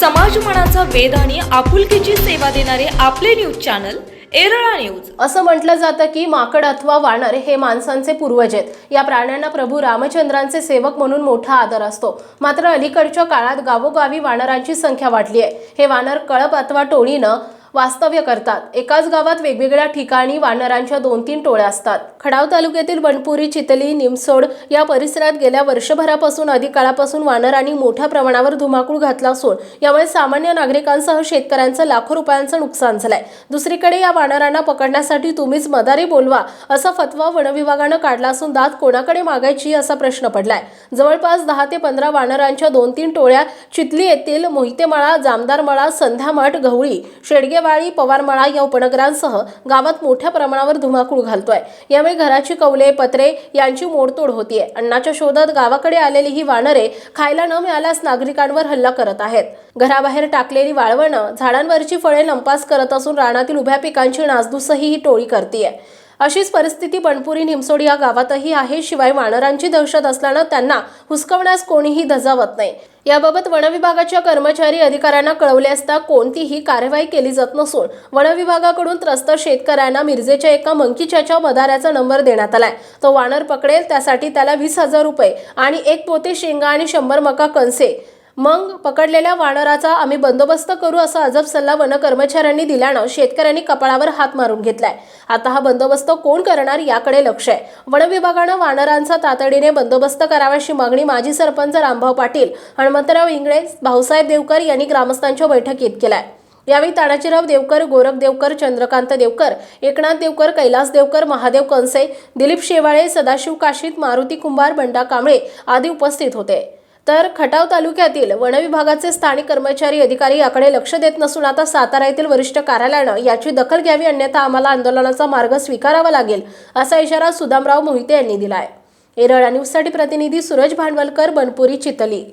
समाजमनाचा वेध आणि आपुलकीची सेवा देणारे आपले न्यूज चॅनल एरळा न्यूज. असं म्हटलं जातं की माकड अथवा वानर हे माणसांचे पूर्वज आहेत. या प्राण्यांना प्रभू रामचंद्रांचे सेवक म्हणून मोठा आदर असतो. मात्र अलीकडच्या काळात गावोगावी वानरांची संख्या वाढली आहे. हे वानर कळप अथवा टोळीनं वास्तव्य करतात. एकाच गावात वेगवेगळ्या ठिकाणी वानरांच्या दोन तीन टोळ्या असतात. खडाव तालुक्यातील बनपुरी चितली निमसोड या परिसरात गेल्या वर्षभरापासून अधिक काळापासून वानरांनी मोठ्या प्रमाणावर धुमाकूळ घातला असून यामुळे सामान्य नागरिकांसह शेतकऱ्यांचं लाखो रुपयांचं नुकसान झालंय. दुसरीकडे या वानरांना पकडण्यासाठी तुम्हीच मदारी बोलवा असा फतवा वनविभागानं काढला असून दात कोणाकडे मागायची असा प्रश्न पडलाय. जवळपास दहा ते पंधरा वानरांच्या दोन तीन टोळ्या चितली येथील मोहितेमाळा जामदारमळा संध्यामठ गवळी शेडगेवाळी पवारमळा या उपनगरांसह गावात मोठ्या प्रमाणावर धुमाकूळ घालतोय. यावेळी घराची कौले पत्रे यांची मोडतोड होतीये. अन्नाच्या शोधात गावाकडे आलेली ही वानरे खायला न मिळाल्यास नागरिकांवर हल्ला करत आहेत. घराबाहेर टाकलेली वाळवणं झाडांवरची फळे लंपास करत असून रानातील उभ्या पिकांची नासधूसही ही टोळी करतीये. अशीच परिस्थिती बनपुरी निमसोड या गावातही आहे. शिवाय वानरांची दहशत असल्यानं त्यांना हुसकवण्यास कोणीही धजावत नाही. याबाबत वनविभागाच्या कर्मचारी अधिकाऱ्यांना कळवले असता कोणतीही कारवाई केली जात नसून वनविभागाकडून त्रस्त शेतकऱ्यांना मिरजेच्या एका मंकीच्याच्या मदाऱ्याचा नंबर देण्यात आलाय. तो वानर पकडेल त्यासाठी त्याला वीस हजार रुपये आणि एक पोते शेंगा आणि शंभर मका कणसे मग पकडलेल्या वानराचा आम्ही बंदोबस्त करू असा अजब सल्ला वन कर्मचाऱ्यांनी दिल्यानं शेतकऱ्यांनी कपाळावर हात मारून घेतलाय. आता हा बंदोबस्त कोण करणार याकडे लक्ष आहे. वन विभागानं वानरांचा तातडीने बंदोबस्त करावा अशी मागणी माजी सरपंच रामभाऊ पाटील हनुमंतराव इंगळे भाऊसाहेब देवकर यांनी ग्रामस्थांच्या बैठकीत केलाय. यावेळी तानाजीराव देवकर गोरख देवकर चंद्रकांत देवकर एकनाथ देवकर कैलास देवकर महादेव कंसे दिलीप शेवाळे सदाशिव काशीत मारुती कुंभार बंडा कांबळे आदी उपस्थित होते. तर खटाव तालुक्यातील वनविभागाचे स्थानिक कर्मचारी अधिकारी याकडे लक्ष देत नसून आता सातारा येथील वरिष्ठ कार्यालयानं याची दखल घ्यावी अन्यथा आम्हाला आंदोलनाचा मार्ग स्वीकारावा लागेल असा इशारा सुदामराव मोहिते यांनी दिलाय. एरळा न्यूजसाठी प्रतिनिधी सूरज भांडवलकर बनपुरी चितली.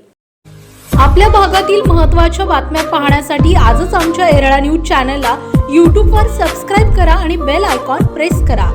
आपल्या भागातील महत्त्वाच्या बातम्या पाहण्यासाठी आजच आमच्या एरळा न्यूज चॅनलला यूट्यूबवर सबस्क्राईब करा आणि बेल आयकॉन प्रेस करा.